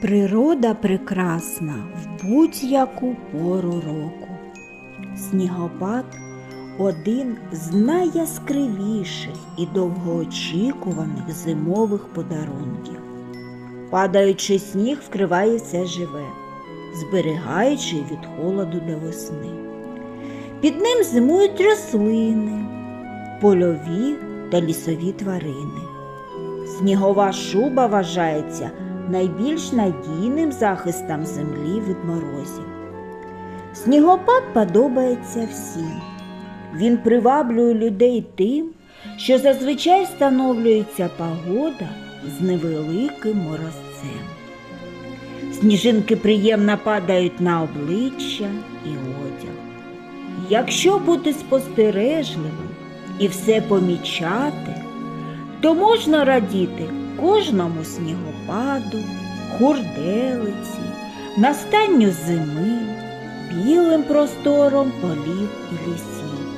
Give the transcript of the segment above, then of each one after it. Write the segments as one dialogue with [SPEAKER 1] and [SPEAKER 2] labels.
[SPEAKER 1] Природа прекрасна в будь-яку пору року. Снігопад один з найяскравіших і довгоочікуваних зимових подарунків. Падаючи сніг вкриває все живе, зберігаючи від холоду до весни. Під ним зимують рослини, польові та лісові тварини. Снігова шуба вважається найбільш надійним захистом землі від морозів. Снігопад подобається всім. Він приваблює людей тим, що зазвичай встановлюється погода з невеликим морозцем. Сніжинки приємно падають на обличчя і одяг. Якщо бути спостережливим і все помічати, то можна радіти кожному снігопаду, хурделиці, настанню зими, білим простором полів і лісів,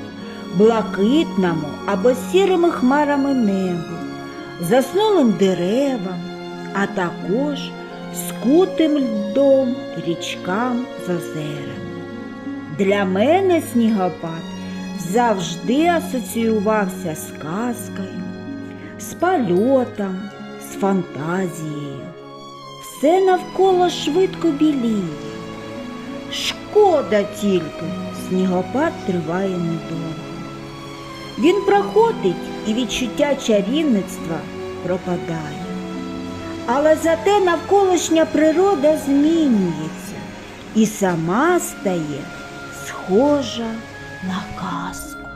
[SPEAKER 1] блакитному або сірими хмарами небу, заснулим деревам, а також скутим льдом річкам з озерами. Для мене снігопад завжди асоціювався з казкою, з польотом, фантазією. Все навколо швидко біліє. Шкода тільки, снігопад триває недовго. Він проходить і відчуття чарівництва пропадає. Але зате навколишня природа змінюється і сама стає схожа на казку.